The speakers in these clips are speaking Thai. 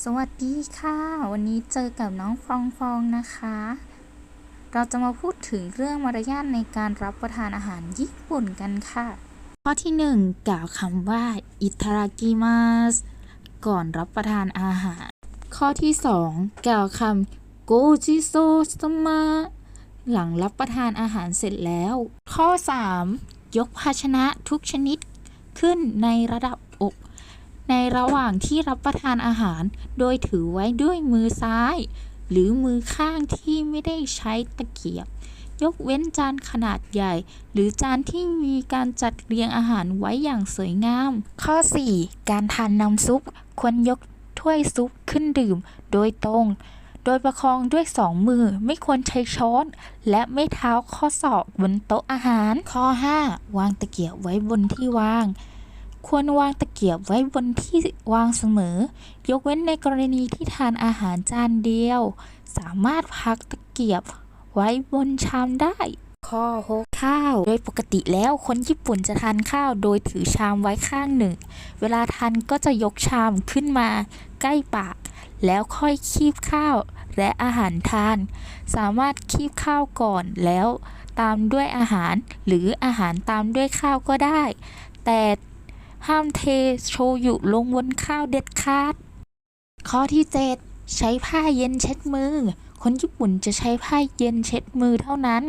สวัสดีค่ะ วันนี้เจอกับน้องฟองฟองนะคะ เราจะมาพูดถึงเรื่องมารยาทในการรับประทานอาหารญี่ปุ่นกันค่ะ ข้อที่หนึ่งกล่าวคำว่าอิทารากิมัสก่อนรับประทานอาหาร ข้อที่สองกล่าวคำโกจิโซสมะหลังรับประทานอาหารเสร็จแล้ว ข้อสามยกภาชนะทุกชนิดขึ้นในระดับ ในระหว่างที่รับประทานอาหาร โดยถือไว้ด้วยมือซ้าย หรือมือข้างที่ไม่ได้ใช้ตะเกียบ ยกเว้นจานขนาดใหญ่ หรือจานที่มีการจัดเรียงอาหารไว้อย่างสวยงาม ข้อ 4 การทานน้ำซุป ควรยกถ้วยซุปขึ้นดื่มโดยตรง โดยประคองด้วยสองมือไม่ควรใช้ช้อน และไม่เท้าข้อศอกบนโต๊ะอาหาร ข้อ 5 วางตะเกียบไว้บนที่วาง ควรวางตะเกียบไว้บนที่วางเสมอ ยกเว้นในกรณีที่ทานอาหารจานเดียว สามารถพักตะเกียบไว้บนชามได้ ข้อ6ข้าว โดยปกติแล้วคนญี่ปุ่นจะทานข้าวโดยถือชามไว้ข้างหนึ่ง เวลาทานก็จะยกชามขึ้นมา ใกล้ปาก แล้วค่อยคีบข้าวและอาหารทาน สามารถคีบข้าวก่อนแล้วตามด้วยอาหาร หรืออาหารตามด้วยข้าวก็ได้ แต่ ห้ามเทโชยุลงบนข้าวเด็ดขาด ข้อที่ 7 ใช้ผ้าเย็นเช็ดมือ คนญี่ปุ่นจะใช้ผ้าเย็นเช็ดมือเท่านั้น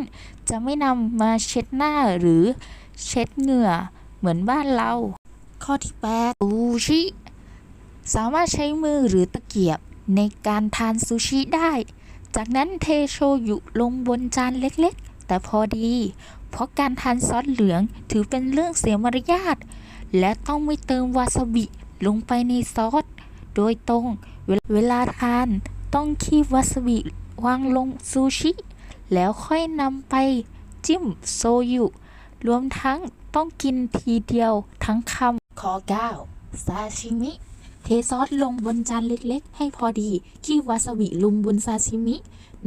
จะไม่นำมาเช็ดหน้าหรือเช็ดเหงื่อเหมือนบ้านเรา ข้อที่8ซูชิ สามารถใช้มือหรือตะเกียบในการทานซูชิได้ จากนั้นเทโชยุลงบนจานเล็กๆ แต่พอดี เพราะการทานซอสเหลืองถือเป็นเรื่องเสียมารยาท และต้องไม่เติมวาซาบิลงไปในซอส โดยตรง เวลาทานต้องคีบวาซาบิวางลงซูชิ แล้วค่อยนำไปจิ้มโซยุ รวมทั้งต้องกินทีเดียวทั้งคำข้อ9ซาชิมิ เทซอสลงบนจานเล็กๆ ให้พอดีคีบวาซาบิลงบนซาชิมิ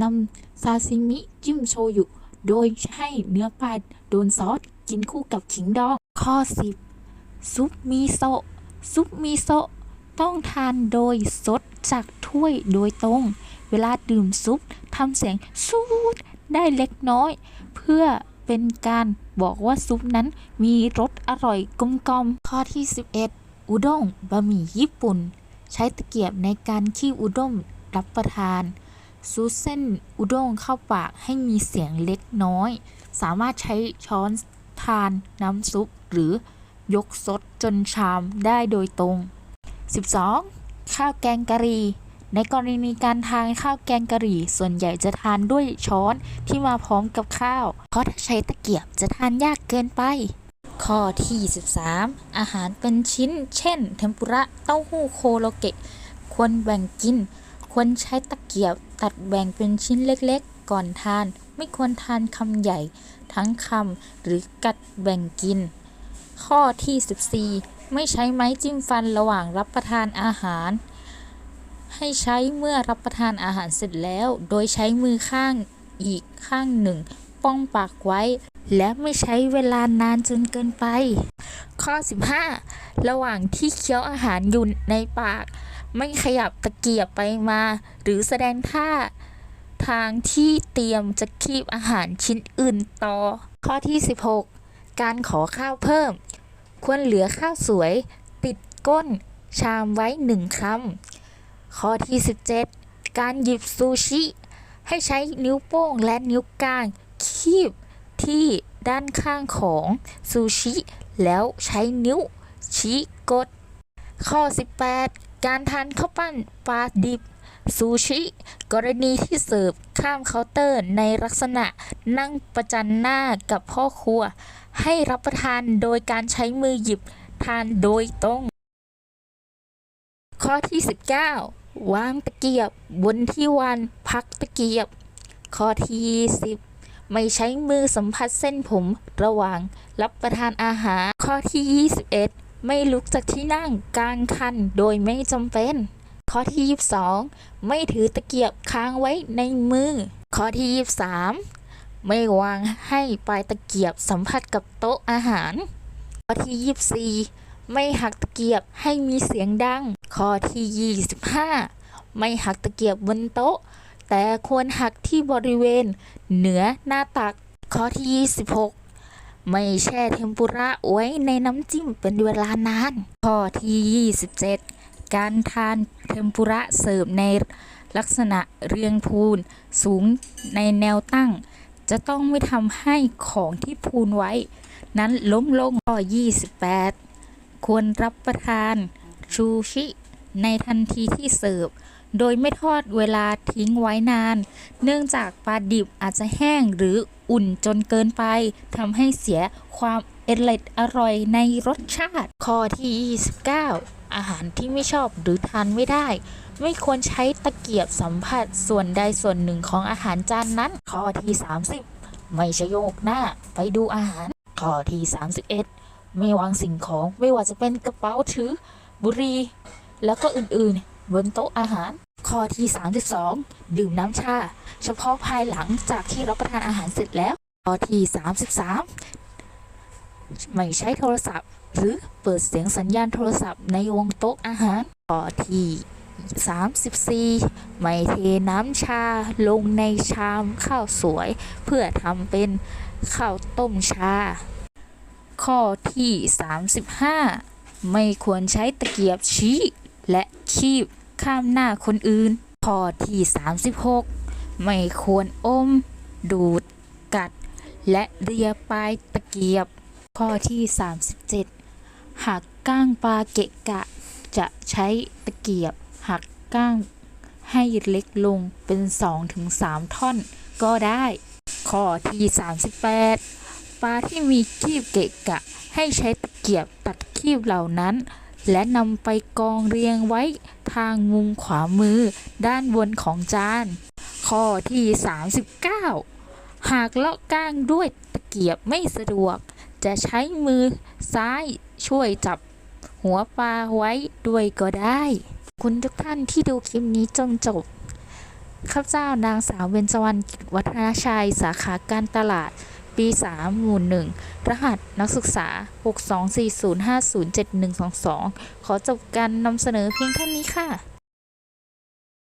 นำซาชิมิจิ้มโชยุ โดยให้เนื้อปลาโดนซอสกินคู่กับขิงดองข้อ 10 ซุปมิโซะซุปมิโซะต้องทานโดยซดจากถ้วยโดยตรง เวลาดื่มซุปทำเสียงซูดได้เล็กน้อย เพื่อเป็นการบอกว่าซุปนั้นมีรสอร่อยกลมกลอมข้อที่ 11 อุด้งบะหมี่ญี่ปุ่น ใช้ตะเกียบในการคีบอุด้งรับประทานซูเส้นอุด้งเข้าปากให้มีเสียงเล็กน้อย สามารถใช้ช้อนทานน้ำซุปหรือ ยกซดจนชามได้โดยตรง 12. ข้าวแกงกะหรี่ ในกรณีการทานข้าวแกงกะหรี่ ส่วนใหญ่จะทานด้วยช้อนที่มาพร้อมกับข้าว เพราะถ้าใช้ตะเกียบจะทานยากเกินไป ข้อที่13อาหารเป็นชิ้น เช่น เทมปุระ เต้าหู้โคโลเกะ ควรแบ่งกิน ควรใช้ตะเกียบตัดแบ่งเป็นชิ้นเล็กๆ ก่อนทาน ไม่ควรทานคำใหญ่ ทั้งคำหรือกัดแบ่งกิน ข้อที่ 14 ไม่ใช้ไม้จิ้มฟันระหว่างรับประทานอาหาร ให้ใช้เมื่อรับประทานอาหารเสร็จแล้ว โดยใช้มือข้างอีกข้างหนึ่ง ป้องปากไว้ และไม่ใช้เวลานานจนเกินไป ข้อ 15 ระหว่างที่เคี้ยวอาหารอยู่ในปาก ไม่ขยับตะเกียบไปมา หรือแสดงท่าทางที่เตรียมจะคีบอาหารชิ้นอื่นต่อ ข้อที่ 16 การขอข้าวเพิ่ม ควรเหลือข้าวสวย ติดก้น ชามไว้หนึ่งคำข้อที่ 17 การหยิบซูชิ ให้ใช้นิ้วโป้งและนิ้วกลางคีบที่ด้านข้างของซูชิ แล้วใช้นิ้วชี้กด ข้อ 18 การทานข้าวปั้นปลาดิบ ซูชิ กรณีที่เสิร์ฟข้ามเคาน์เตอร์ในลักษณะนั่งประจันหน้ากับพ่อครัว ให้รับประทานโดยการใช้มือหยิบทานโดยตรง ข้อที่ 19 วางตะเกียบบนที่วางพักตะเกียบ ข้อที่ 20 ไม่ใช้มือสัมผัสเส้นผมระหว่างรับประทานอาหาร ข้อที่ 21 ไม่ลุกจากที่นั่งกลางคันโดยไม่จำเป็น ข้อที่ 22 ไม่ถือตะเกียบค้างไว้ในมือ ข้อที่ 23 ไม่วางให้ปลายตะเกียบสัมผัสกับโต๊ะอาหาร ข้อที่ 24 ไม่หักตะเกียบให้มีเสียงดัง ข้อที่ 25 ไม่หักตะเกียบบนโต๊ะ แต่ควรหักที่บริเวณ เหนือหน้าตัก ข้อที่ 26ไม่แช่เทมปุระไว้ในน้ำจิ้มเป็นเวลานาน ข้อที่ 27 การทานเทมปุระเสิร์ฟในลักษณะเรียงพูนสูงในแนวตั้ง จะต้องไม่ทำให้ของที่พูนไว้ นั้นล้มลงข้อ 28 ควรรับประทานชูชิในทันทีที่เสิร์ฟ โดยไม่ทอดเวลาทิ้งไว้นาน เนื่องจากปลาดิบอาจจะแห้งหรืออุ่นจนเกินไปทำให้เสียความ เอร็ดอร่อยในรสชาติ ข้อที่ 29 อาหารที่ไม่ชอบหรือทานไม่ได้ ไม่ควรใช้ตะเกียบสัมผัสส่วนใดส่วนหนึ่งของอาหารจานนั้น ข้อที่ 30 ไม่ชะโยกหน้าไปดูอาหาร ข้อที่ 31 ไม่วางสิ่งของไม่ว่าจะเป็นกระเป๋าถือ บุหรี่แล้วก็อื่นๆ บนโต๊ะอาหาร ข้อที่ 32 ดื่มน้ำชา เฉพาะภายหลังจากที่รับประทานอาหารเสร็จแล้วข้อที่ 33 ไม่ใช้โทรศัพท์ หรือเปิดเสียงสัญญาณโทรศัพท์ในวงโต๊ะอาหารข้อที่34 ไม่เทน้ำชาลงในชามข้าวสวย เพื่อทำเป็นข้าวต้มชา ข้อที่ 35 ไม่ควรใช้ตะเกียบชี้และคีบข้ามหน้าคนอื่น ข้อที่ 36 ไม่ควรอม ดูด กัด และเลียปลายตะเกียบ ข้อที่ 37 หากก้างปลาเกะกะ จะใช้ตะเกียบ หักก้างให้เล็กลงเป็น 2-3 ท่อนก็ได้ ข้อที่ 38 ปลาที่มีคีบเกะกะ ให้ใช้ตะเกียบตัดคีบเหล่านั้น และนำไปกองเรียงไว้ทางมุมขวามือด้านบนของจาน ข้อที่ 39 หากเลาะก้างด้วยตะเกียบไม่สะดวก จะใช้มือซ้ายช่วยจับหัวปลาไว้ด้วยก็ได้ คุณทุกท่านที่ดูคลิปนี้จนจบ ข้าพเจ้านางสาวเบญจวรรณกิจวัฒนาชัย สาขาการตลาด ปี 3 หมู่ 1 รหัสนักศึกษา 6240507122 ขอจบการนำเสนอเพียงเท่านี้ค่ะ